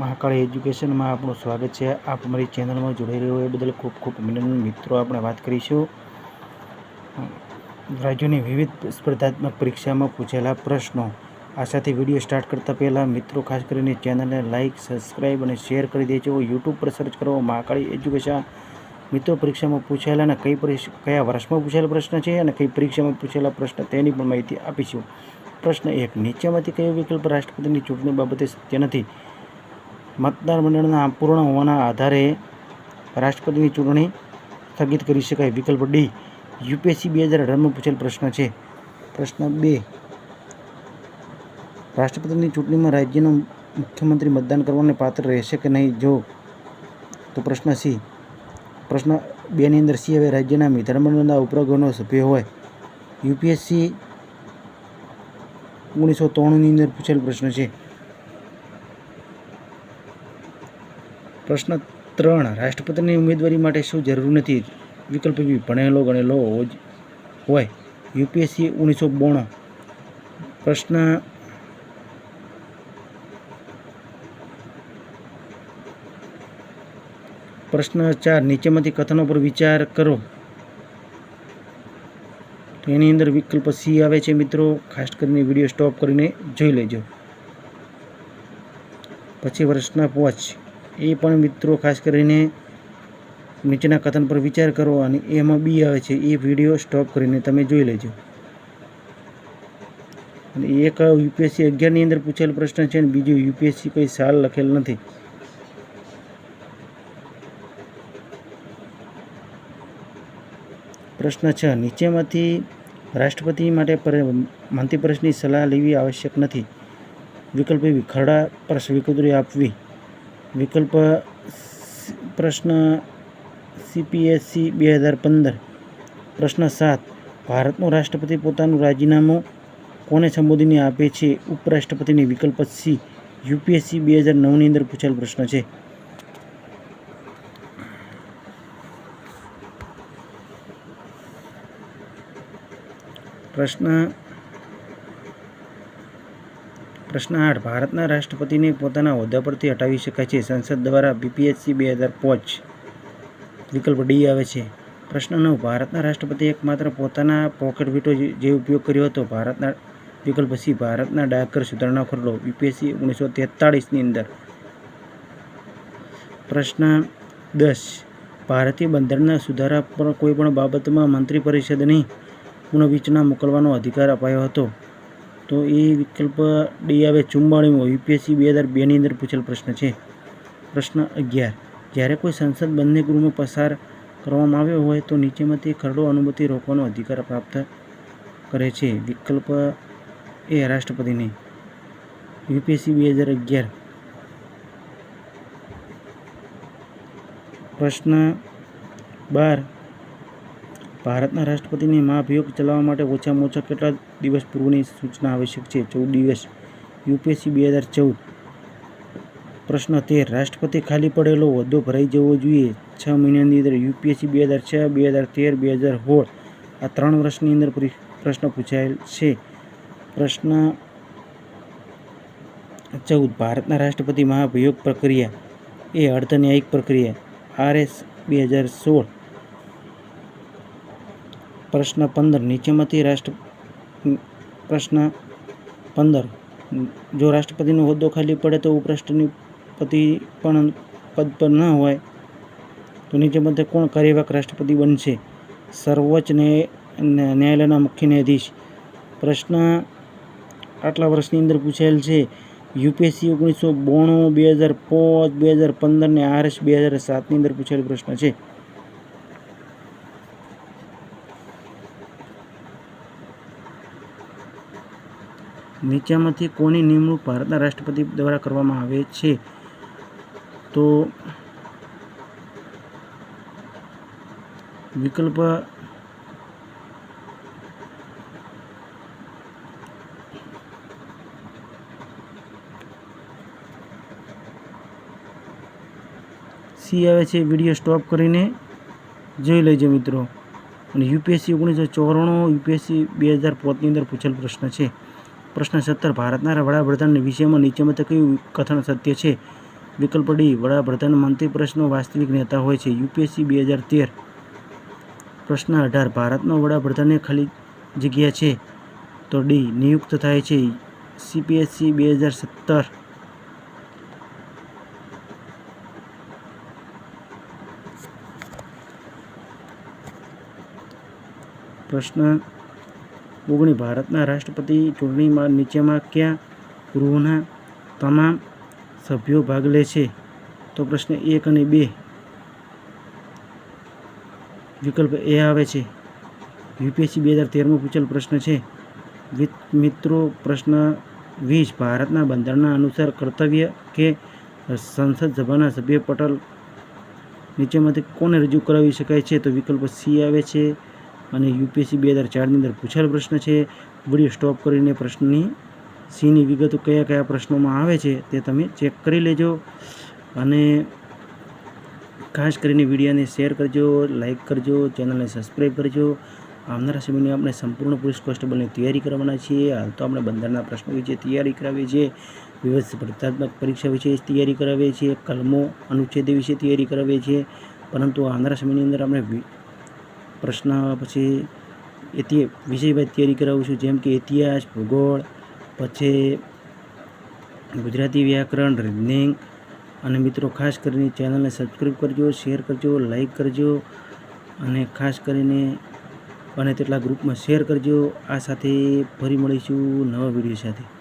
મહાકાળી એજ્યુકેશનમાં આપણું સ્વાગત છે. આપ અમારી ચેનલમાં જોડાઈ રહ્યો એ બદલ ખૂબ ખૂબ અભિનંદન. મિત્રો, આપણે વાત કરીશું રાજ્યોની વિવિધ સ્પર્ધાત્મક પરીક્ષામાં પૂછેલા પ્રશ્નો. આ સાથે વીડિયો સ્ટાર્ટ કરતાં પહેલાં મિત્રો, ખાસ કરીને ચેનલને લાઇક સબસ્ક્રાઇબ અને શેર કરી દેજો. યુટ્યુબ પર સર્ચ કરો મહાકાળી એજ્યુકેશન. મિત્રો, પરીક્ષામાં પૂછાયેલા અને કઈ કયા વર્ષમાં પૂછાયેલા પ્રશ્ન છે અને કઈ પરીક્ષામાં પૂછેલા પ્રશ્ન તેની પણ માહિતી આપીશું. પ્રશ્ન એક, નીચેમાંથી કયો વિકલ્પ રાષ્ટ્રપતિની ચૂંટણી બાબતે સત્ય નથી? મતદાર મંડળના અપૂર્ણ હોવાના આધારે રાષ્ટ્રપતિની ચૂંટણી સ્થગિત કરી શકાય. વિકલ્પ ડી, યુપીએસસી બે હજાર અઢારમાં પૂછેલ પ્રશ્ન છે. પ્રશ્ન બે, રાષ્ટ્રપતિની ચૂંટણીમાં રાજ્યનો મુખ્યમંત્રી મતદાન કરવાને પાત્ર રહેશે કે નહીં? જો, તો પ્રશ્ન સી, પ્રશ્ન બેની અંદર સી, હવે રાજ્યના વિધાનમંડળના ઉપપ્રગોનો સભ્ય હોય. યુપીએસસી ઓગણીસો ત્રાણુંની અંદર પૂછેલ પ્રશ્ન છે. પ્રશ્ન ત્રણ, રાષ્ટ્રપતિની ઉમેદવારી માટે શું જરૂર નથી? વિકલ્પ બી ભણેલો, ગણેલો હોય. યુપીએસસી ઓગણીસો બોણો. પ્રશ્ન પ્રશ્ન ચાર, નીચેમાંથી કથનો પર વિચાર કરો. એની અંદર વિકલ્પ સી આવે છે મિત્રો. ખાસ કરીને વીડિયો સ્ટોપ કરીને જોઈ લેજો. પછી વર્ષના પોચ. એ પણ મિત્રો ખાસ કરીને નીચેના કથન પર વિચાર કરો અને એમાં બી આવે છે, એ વીડિયો સ્ટોપ કરીને તમે જોઈ લેજો. અને એક યુપીએસસી અગિયારની અંદર પૂછેલ પ્રશ્ન છે અને બીજું યુપીએસસી કોઈ સાલ લખેલ નથી. પ્રશ્ન છ, નીચેમાંથી રાષ્ટ્રપતિ માટે પર- મંત્રીપરિષદની સલાહ લેવી આવશ્યક નથી. વિકલ્પ એવી, ખરડા પર સ્વીકૃતિ આપવી. વિકલ્પ પ્રશ્ન સીપીએસસી બે હજાર પંદર. પ્રશ્ન સાત, ભારતનો રાષ્ટ્રપતિ પોતાનું રાજીનામું કોને સંબોધીને આપે છે? ઉપરાષ્ટ્રપતિની વિકલ્પ સી, યુપીએસસી બે હજાર નવની અંદર પૂછેલ પ્રશ્ન છે. પ્રશ્ન પ્રશ્ન આઠ. ભારતના રાષ્ટ્રપતિને પોતાના હોદ્દા પરથી હટાવી શકાય છે. સંસદ દ્વારા બીપીએચસી બે હજાર પાંચ વિકલ્પ ડી આવે છે. પ્રશ્ન નવ. ભારતના રાષ્ટ્રપતિએ એકમાત્ર પોતાના પોકેટ વીટો જે ઉપયોગ કર્યો હતો. ભારતના વિકલ્પ સી. ભારતના ડાકર સુધારણા ખરડો. બીપીએસસી ઓગણીસો તેતાળીસની અંદર. પ્રશ્ન દસ. ભારતીય બંધારણના સુધારા પર કોઈપણ બાબતમાં મંત્રી પરિષદની પુનઃવિચના મોકલવાનો અધિકાર અપાયો હતો. તો એ વિકલ્પ ડી આવે ચુમ્માળીમો યુપીએસસી બે હજાર બેની અંદર પૂછેલ પ્રશ્ન છે. પ્રશ્ન અગિયાર. જ્યારે કોઈ સંસદ બંને ગૃહમાં પસાર કરવામાં આવ્યો હોય તો નીચેમાંથી ખરડો અનુમતિ રોકવાનો અધિકાર પ્રાપ્ત કરે છે. વિકલ્પ એ રાષ્ટ્રપતિને. યુપીએસસી બે હજાર અગિયાર. પ્રશ્ન બાર. ભારતના રાષ્ટ્રપતિને મહાભિયોગ ચલાવવા માટે ઓછામાં ઓછા કેટલા દિવસ પૂર્વની સૂચના આવશ્યક છે? ચૌદ દિવસ. યુપીએસસી બે હજાર ચૌદ. પ્રશ્ન તેર. રાષ્ટ્રપતિ ખાલી પડેલો હોદ્દો ભરાઈ જવો જોઈએ. છ મહિનાની અંદર યુપીએસસી બે હજાર છ, બે હજાર તેર, બે હજાર સોળ. આ ત્રણ વર્ષની અંદર પ્રશ્ન પૂછાયેલ છે. પ્રશ્ન ચૌદ. ભારતના રાષ્ટ્રપતિ મહાભિયોગ પ્રક્રિયા. એ અર્ધન્યાયિક પ્રક્રિયા. આરએસ બે હજાર સોળ. પ્રશ્ન પંદર. નીચેમાંથી રાષ્ટ્ર, પ્રશ્ન પંદર. જો રાષ્ટ્રપતિનો હોદ્દો ખાલી પડે તો ઉપરાષ્ટ્રપતિ પણ પદ પર ન હોય, તો નીચેમાંથી કોણ કાર્યવાહક રાષ્ટ્રપતિ બનશે? સર્વોચ્ચ ન્યાય ન્યાયાલયના મુખ્ય ન્યાયાધીશ. પ્રશ્ન આટલા વર્ષની અંદર પૂછાયેલ છે. યુપીએસસી ઓગણીસો બોણું, બે હજાર પાંચ, બે હજાર પંદર ને આરએસ, બે હજાર સાતની અંદર પૂછાયેલ પ્રશ્ન છે. નીચામાંથી કોની નિમણૂક ભારતના રાષ્ટ્રપતિ દ્વારા કરવામાં આવે છે? તો વિકલ્પ સી આવે છે. વીડિયો સ્ટોપ કરીને જોઈ લેજો મિત્રો. અને યુપીએસસી ઓગણીસો ચોરાણું, યુપીએસસી બે હજાર પોતની અંદર પૂછેલ પ્રશ્ન છે. પ્રશ્ન સત્તર ભારતના વડાપ્રધાન વિષયમાં નીચેમાં કયું કથન સત્ય છે? વિકલ્પ ડી, વડાપ્રધાન મંત્રી પ્રશ્નો વાસ્તવિક નેતા હોય છે. યુપીએસસી બે હજાર તેર. પ્રશ્ન અઢાર, ભારતનો વડાપ્રધાનને ખાલી જગ્યા છે? તો ડી, નિયુક્ત થાય છે સીપીએસસી બે હજાર સત્તર. પ્રશ્ન ઓગણી ભારતના રાષ્ટ્રપતિ ચૂંટણીમાં નીચેમાં કયા ગૃહના તમામ સભ્યો ભાગ લે છે? તો પ્રશ્ન એક અને બે વિકલ્પ એ આવે છે. યુપીએસસી બે હજાર તેરમાં પૂછેલ પ્રશ્ન છે. મિત્રો, પ્રશ્ન વીસ, ભારતના બંધારણના અનુસાર કર્તવ્ય કે સંસદ સભાના સભ્ય પટલ નીચેમાંથી કોને રજૂ કરાવી શકાય છે? તો વિકલ્પ સી આવે છે. અને યુપીએસસી બે હજાર ચારની અંદર પૂછાયેલ પ્રશ્ન છે. વીડિયો સ્ટોપ કરીને પ્રશ્નની સીની વિગતો કયા કયા પ્રશ્નોમાં આવે છે તે તમે ચેક કરી લેજો. અને ખાસ કરીને વિડીયોને શેર કરજો લાઇક કરજો, ચેનલને સબસ્ક્રાઈબ કરજો. આવનારા સમયની આપણે સંપૂર્ણ પોલીસ કોન્સ્ટેબલની તૈયારી કરવાના છીએ. હાલ તો આપણે બંદરના પ્રશ્નો વિશે તૈયારી કરાવીએ છીએ. વિવિધ સ્પર્ધાત્મક પરીક્ષા વિશે તૈયારી કરાવીએ છીએ. કલમો અનુચ્છેદ વિશે તૈયારી કરાવીએ છીએ. પરંતુ આવનારા સમયની અંદર આપણે પ્રશ્ન પછી એથી વિષયભાઈ તૈયારી કરાવું છું. જેમ કે ઇતિહાસ, ભૂગોળ, પછી ગુજરાતી વ્યાકરણ રીઝનિંગ અને મિત્રો ખાસ કરીને ચેનલને સબસ્ક્રાઈબ કરજો શેર કરજો લાઈક કરજો અને ખાસ કરીને અને તેટલા ગ્રુપમાં શેર કરજો. આ સાથે ફરી મળીશું નવા વીડિયો સાથે.